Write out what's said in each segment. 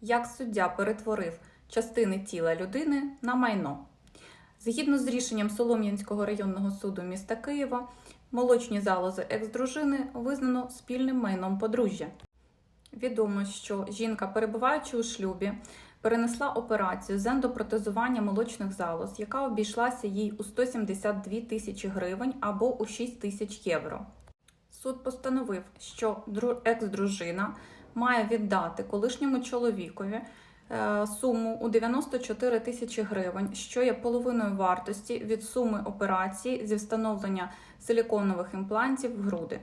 як суддя перетворив частини тіла людини на майно. Згідно з рішенням Солом'янського районного суду міста Києва, молочні залози екс-дружини визнано спільним майном подружжя. Відомо, що жінка, перебуваючи у шлюбі, перенесла операцію з ендопротезування молочних залоз, яка обійшлася їй у 172 тисячі гривень або у 6 тисяч євро. Суд постановив, що екс-дружина має віддати колишньому чоловікові е, суму у 94 тисячі гривень, що є половиною вартості від суми операції зі встановлення силіконових імплантів в груди.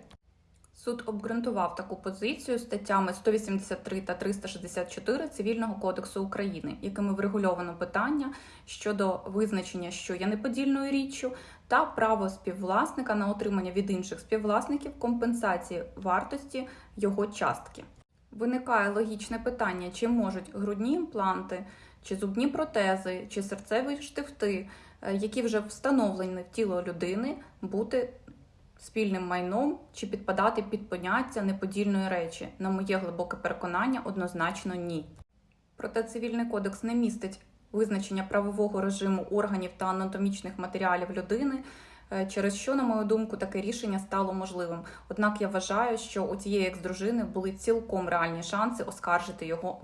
Суд обґрунтував таку позицію статтями 183 та 364 Цивільного кодексу України, якими врегульовано питання щодо визначення, що є неподільною річчю, та право співвласника на отримання від інших співвласників компенсації вартості його частки. Виникає логічне питання, чи можуть грудні імпланти, чи зубні протези, чи серцеві штифти, е, які вже встановлені в тіло людини, бути спільним майном чи підпадати під поняття неподільної речі. На моє глибоке переконання, однозначно ні. Проте цивільний кодекс не містить визначення правового режиму органів та анатомічних матеріалів людини, через що, на мою думку, таке рішення стало можливим. Однак я вважаю, що у цієї екс-дружини були цілком реальні шанси оскаржити його